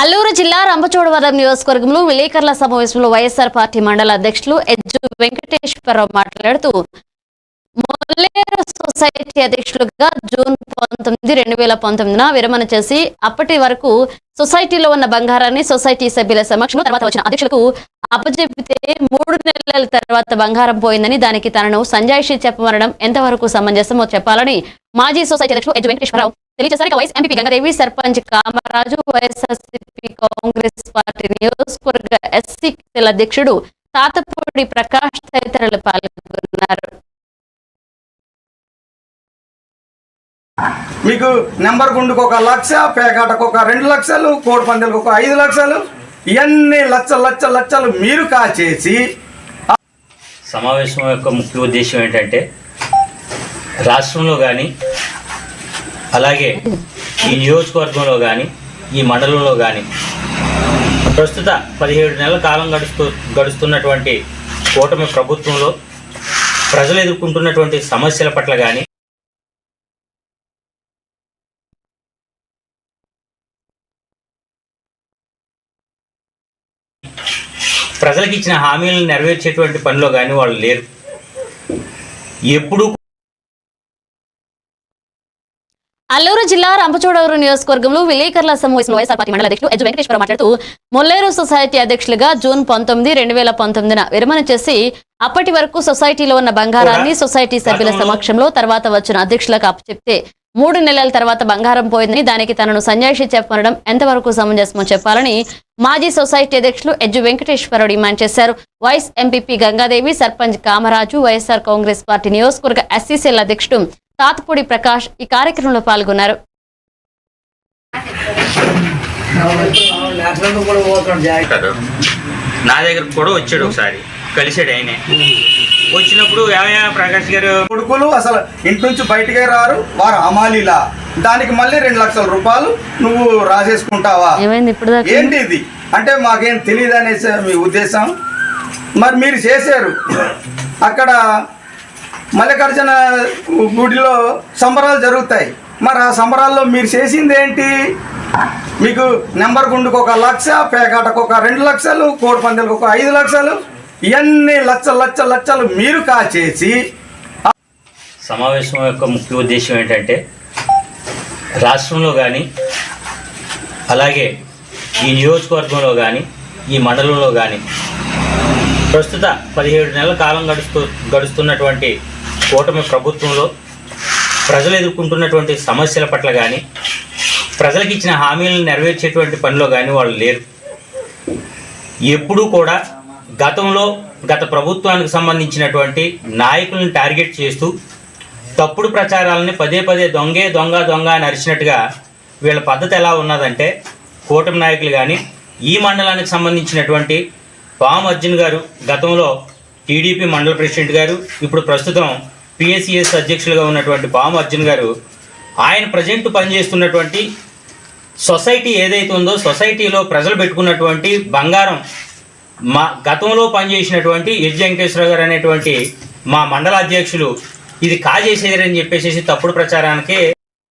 అల్లూరు జిల్లా రంపచోడవరం నియోజకవర్గంలో విలేకరుల సమావేశంలో వైఎస్ఆర్ పార్టీ మండల అధ్యక్షులు ఎజ్జు వెంకటేశ్వరరావు మాట్లాడుతూ మొల్లేరు సొసైటీ అధ్యక్షులుగా జూన్ పంతొమ్మిది రెండు వేల పంతొమ్మిదిన విరమణ చేసి అప్పటి వరకు సొసైటీలో ఉన్న బంగారాన్ని సొసైటీ సభ్యుల సమక్షంలో తర్వాత వచ్చిన అధ్యక్షులకు అప్పచెబితే మూడు నెలల తర్వాత బంగారం పోయిందని దానికి తనను సంజాయిషి చెప్పమనడం ఎంతవరకు సమంజసమో చెప్పాలని మాజీ సొసైటీ అధ్యక్షులు ఎజ్ వెంకటేశ్వరరావు తెలియజేశారు. Vice MP Gangadevi sarpanch Kamaraju YSRCP Congress party నియోజకవర్గ ఎస్సీ సెల్ అధ్యక్షుడు తాతపూడి ప్రకాష్ తదితరులు పాల్గొన్నారు. మీకు నెంబర్ గుండుకు ఒక లక్ష పేకాటకు ఒక రెండు లక్షలు కోడి పందాలకు ఒక ఐదు లక్షలు ఇవన్నీ లక్షలు లక్షలు లక్షలు మీరు కాచేసి సమావేశం యొక్క ముఖ్య ఉద్దేశం ఏంటంటే రాష్ట్రంలో కానీ అలాగే ఈ నియోజకవర్గంలో కానీ ఈ మండలంలో కానీ ప్రస్తుత పదిహేడు నెలల కాలం గడుస్తూ గడుస్తున్నటువంటి కూటమి ప్రభుత్వంలో ప్రజలు ఎదుర్కొంటున్నటువంటి సమస్యల పట్ల కానీ ప్రజలకు ఇచ్చిన హామీలను నెరవేర్చేటువంటి పనిలో కానీ వాళ్ళు లేరు. ఎప్పుడూ అల్లూరు జిల్లా రంపచోడవరం నియోజకవర్గంలో విలేకరుల సమావేశంలో వైఎస్ఆర్ పార్టీ మండల అధ్యక్షులు ఎజ్ వెంకటేశ్వర మాట్లాడుతూ మొల్లేరు సొసైటీ అధ్యక్షులుగా జూన్ పంతొమ్మిది రెండు వేల పంతొమ్మిదిన విరమణ చేసి అప్పటి వరకు సొసైటీలో ఉన్న బంగారాన్ని సొసైటీ సభ్యుల సమక్షంలో తర్వాత వచ్చిన అధ్యక్షులకు అప్పచెప్తే మూడు నెలల తర్వాత బంగారం పోయిందని దానికి తనను సన్యాసి చెప్పనడం ఎంతవరకు సమంజసమో చెప్పాలని మాజీ సొసైటీ అధ్యక్షులు ఎజ్జు వెంకటేశ్వరరావు డిమాండ్ చేశారు. Vice MPP Gangadevi sarpanch Kamaraju YSR Congress party నియోజకవర్గ ఎస్సీసీఎల్ అధ్యక్షుడు తాతపూడి ప్రకాష్ ఈ కార్యక్రమంలో పాల్గొన్నారు. నా దగ్గర కూడా వచ్చాడు ఒకసారి. కలిసాడు ఆయనే. వచ్చినప్పుడు ప్రకాష్ గారు? కొడుకులు అసలు ఇంటి నుంచి బయటికే రారు వారు అమాలీలా. దానికి మళ్ళీ రెండు లక్షల రూపాయలు నువ్వు రాసేసుకుంటావా? ఏమైంది ఇప్పుడు దాకా? ఏంటి ఇది? అంటే మాకేం తెలియదు అనేసి మీ ఉద్దేశం? మరి మీరు చేశారు. అక్కడ మల్లికార్జున గుడిలో సంబరాలు జరుగుతాయి. మరి ఆ సంబరాల్లో మీరు చేసింది ఏంటి? మీకు నెంబర్ గుండుకు ఒక లక్ష పేకాటకు ఒక రెండు లక్షలు కోడి పందెలకు ఒక ఐదు లక్షలు ఇవన్నీ లక్షలు లక్ష లక్షలు మీరు కాచేసి సమావేశం యొక్క ముఖ్య ఉద్దేశం ఏంటంటే రాష్ట్రంలో కానీ అలాగే ఈ నియోజకవర్గంలో కానీ ఈ మండలంలో కానీ ప్రస్తుత పదిహేడు నెలల కాలం గడుస్తూ గడుస్తున్నటువంటి కూటమి ప్రభుత్వంలో ప్రజలు ఎదుర్కొంటున్నటువంటి సమస్యల పట్ల కానీ ప్రజలకు ఇచ్చిన హామీలను నెరవేర్చేటువంటి పనిలో కానీ వాళ్ళు లేరు. ఎప్పుడూ కూడా గతంలో గత ప్రభుత్వానికి సంబంధించినటువంటి నాయకులను టార్గెట్ చేస్తూ తప్పుడు ప్రచారాలని పదే పదే దొంగే దొంగ దొంగ అని అరిచినట్టుగా వీళ్ళ పద్ధతి ఎలా ఉన్నదంటే కూటమి నాయకులు కానీ ఈ మండలానికి సంబంధించినటువంటి పామ్ అర్జున్ గారు గతంలో టీడీపీ మండల ప్రెసిడెంట్ గారు ఇప్పుడు ప్రస్తుతం పిఎస్సిఎస్ అధ్యక్షులుగా ఉన్నటువంటి బామ అర్జున్ గారు ఆయన ప్రజెంట్ పనిచేస్తున్నటువంటి సొసైటీ ఏదైతే ఉందో సొసైటీలో ప్రజలు పెట్టుకున్నటువంటి బంగారం మా గతంలో పనిచేసినటువంటి ఎజ్ వెంకటేశ్వర గారు అనేటువంటి మా మండల అధ్యక్షులు ఇది కాజేసేదని చెప్పేసి తప్పుడు ప్రచారానికి